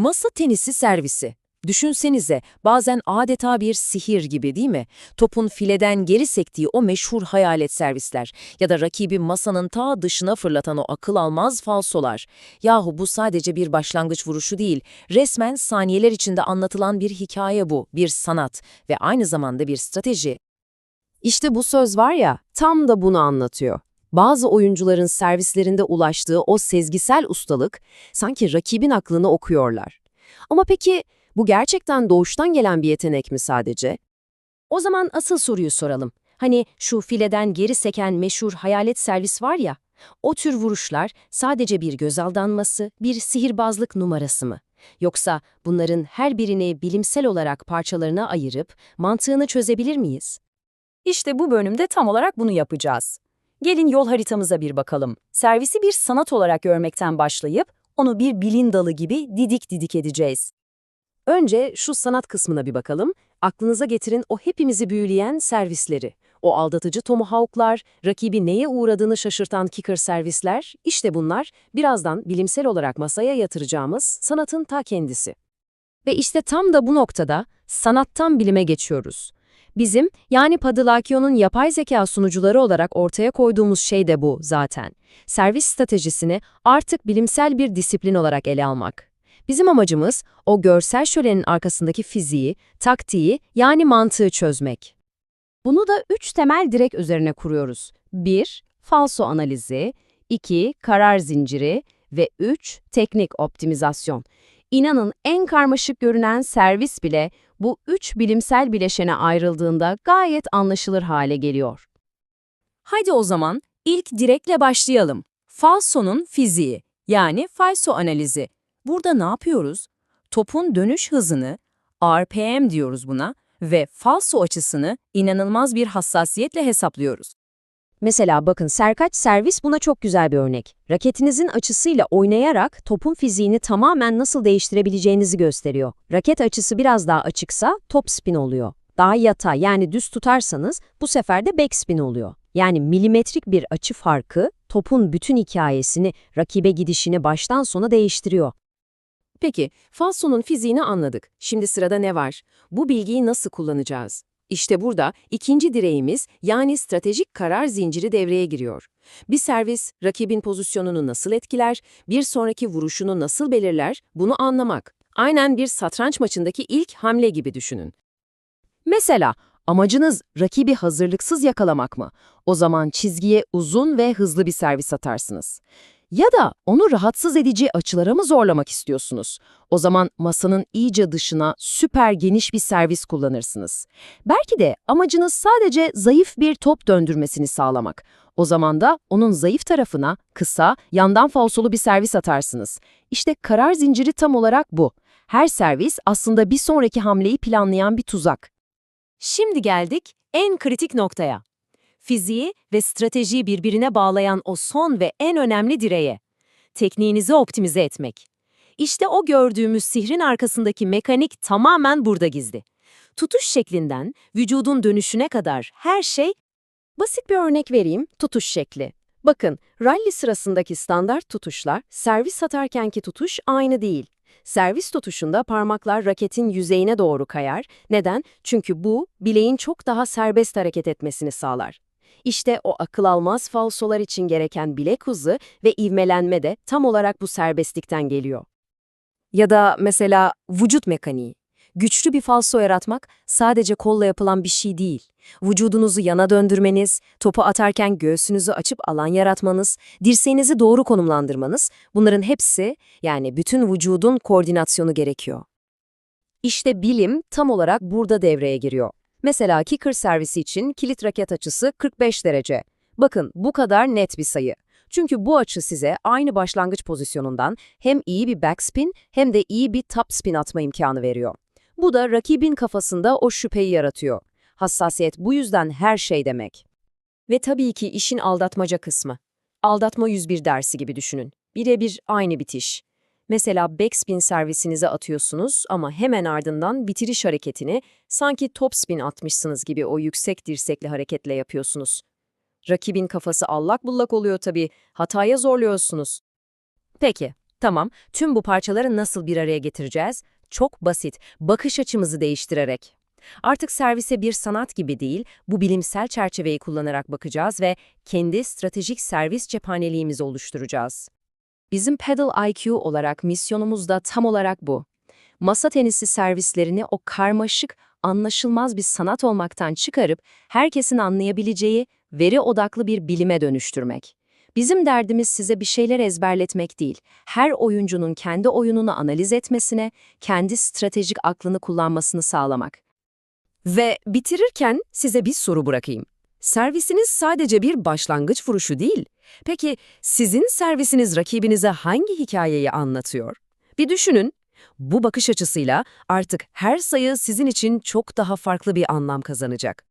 Masa tenisi servisi. Düşünsenize, bazen adeta bir sihir gibi değil mi? Topun fileden geri sektiği o meşhur hayalet servisler ya da rakibi masanın ta dışına fırlatan o akıl almaz falsolar. Yahu bu sadece bir başlangıç vuruşu değil, resmen saniyeler içinde anlatılan bir hikaye bu, bir sanat ve aynı zamanda bir strateji. İşte bu söz var ya, tam da bunu anlatıyor. Bazı oyuncuların servislerinde ulaştığı o sezgisel ustalık, sanki rakibin aklını okuyorlar. Ama peki, bu gerçekten doğuştan gelen bir yetenek mi sadece? O zaman asıl soruyu soralım. Hani şu fileden geri seken meşhur hayalet servis var ya, o tür vuruşlar sadece bir göz aldanması, bir sihirbazlık numarası mı? Yoksa bunların her birini bilimsel olarak parçalarına ayırıp mantığını çözebilir miyiz? İşte bu bölümde tam olarak bunu yapacağız. Gelin yol haritamıza bir bakalım. Servisi bir sanat olarak görmekten başlayıp onu bir bilin dalı gibi didik didik edeceğiz. Önce şu sanat kısmına bir bakalım. Aklınıza getirin o hepimizi büyüleyen servisleri. O aldatıcı tomahawklar, rakibi neye uğradığını şaşırtan kicker servisler, işte bunlar birazdan bilimsel olarak masaya yatıracağımız sanatın ta kendisi. Ve işte tam da bu noktada sanattan bilime geçiyoruz. Bizim yani Padilakio'nun yapay zeka sunucuları olarak ortaya koyduğumuz şey de bu zaten. Servis stratejisini artık bilimsel bir disiplin olarak ele almak. Bizim amacımız o görsel şölenin arkasındaki fiziği, taktiği yani mantığı çözmek. Bunu da üç temel direk üzerine kuruyoruz. 1. Falso analizi, 2. Karar zinciri ve 3. Teknik optimizasyon. İnanın en karmaşık görünen servis bile bu üç bilimsel bileşene ayrıldığında gayet anlaşılır hale geliyor. Haydi o zaman ilk direkle başlayalım. Falso'nun fiziği yani falso analizi. Burada ne yapıyoruz? Topun dönüş hızını, RPM diyoruz buna ve falso açısını inanılmaz bir hassasiyetle hesaplıyoruz. Mesela bakın Serkaç servis buna çok güzel bir örnek. Raketinizin açısıyla oynayarak topun fiziğini tamamen nasıl değiştirebileceğinizi gösteriyor. Raket açısı biraz daha açıksa top spin oluyor. Daha yatay yani düz tutarsanız bu sefer de backspin oluyor. Yani milimetrik bir açı farkı topun bütün hikayesini, rakibe gidişini baştan sona değiştiriyor. Peki, falsonun fiziğini anladık. Şimdi sırada ne var? Bu bilgiyi nasıl kullanacağız? İşte burada ikinci direğimiz yani stratejik karar zinciri devreye giriyor. Bir servis rakibin pozisyonunu nasıl etkiler, bir sonraki vuruşunu nasıl belirler bunu anlamak. Aynen bir satranç maçındaki ilk hamle gibi düşünün. Mesela amacınız rakibi hazırlıksız yakalamak mı? O zaman çizgiye uzun ve hızlı bir servis atarsınız. Ya da onu rahatsız edici açılara mı zorlamak istiyorsunuz? O zaman masanın iyice dışına süper geniş bir servis kullanırsınız. Belki de amacınız sadece zayıf bir top döndürmesini sağlamak. O zaman da onun zayıf tarafına kısa, yandan falsolu bir servis atarsınız. İşte karar zinciri tam olarak bu. Her servis aslında bir sonraki hamleyi planlayan bir tuzak. Şimdi geldik en kritik noktaya. Fiziği ve stratejiyi birbirine bağlayan o son ve en önemli direğe. Tekniğinizi optimize etmek. İşte o gördüğümüz sihrin arkasındaki mekanik tamamen burada gizli. Tutuş şeklinden vücudun dönüşüne kadar her şey Basit bir örnek vereyim, tutuş şekli. Bakın, rally sırasındaki standart tutuşlar, servis atarkenki tutuş aynı değil. Servis tutuşunda parmaklar raketin yüzeyine doğru kayar. Neden? Çünkü bu, bileğin çok daha serbest hareket etmesini sağlar. İşte o akıl almaz falsolar için gereken bilek hızı ve ivmelenme de tam olarak bu serbestlikten geliyor. Ya da mesela vücut mekaniği. Güçlü bir falso yaratmak sadece kolla yapılan bir şey değil. Vücudunuzu yana döndürmeniz, topu atarken göğsünüzü açıp alan yaratmanız, dirseğinizi doğru konumlandırmanız, bunların hepsi yani bütün vücudun koordinasyonu gerekiyor. İşte bilim tam olarak burada devreye giriyor. Mesela kicker servisi için kilit raket açısı 45 derece. Bakın bu kadar net bir sayı. Çünkü bu açı size aynı başlangıç pozisyonundan hem iyi bir backspin hem de iyi bir topspin atma imkanı veriyor. Bu da rakibin kafasında o şüpheyi yaratıyor. Hassasiyet bu yüzden her şey demek. Ve tabii ki işin aldatmaca kısmı. Aldatma 101 dersi gibi düşünün. Birebir aynı bitiş. Mesela backspin servisinize atıyorsunuz ama hemen ardından bitiriş hareketini sanki topspin atmışsınız gibi o yüksek dirsekli hareketle yapıyorsunuz. Rakibin kafası allak bullak oluyor tabii, hataya zorluyorsunuz. Peki, Tamam, tüm bu parçaları nasıl bir araya getireceğiz? Çok basit, bakış açımızı değiştirerek. Artık servise bir sanat gibi değil, bu bilimsel çerçeveyi kullanarak bakacağız ve kendi stratejik servis cephaneliğimizi oluşturacağız. Bizim Pedal IQ olarak misyonumuz da tam olarak bu. Masa tenisi servislerini o karmaşık, anlaşılmaz bir sanat olmaktan çıkarıp herkesin anlayabileceği veri odaklı bir bilime dönüştürmek. Bizim derdimiz size bir şeyler ezberletmek değil, her oyuncunun kendi oyununu analiz etmesine, kendi stratejik aklını kullanmasını sağlamak. Ve bitirirken size bir soru bırakayım. Servisiniz sadece bir başlangıç vuruşu değil. Peki sizin servisiniz rakibinize hangi hikayeyi anlatıyor? Bir düşünün. Bu bakış açısıyla artık her sayı sizin için çok daha farklı bir anlam kazanacak.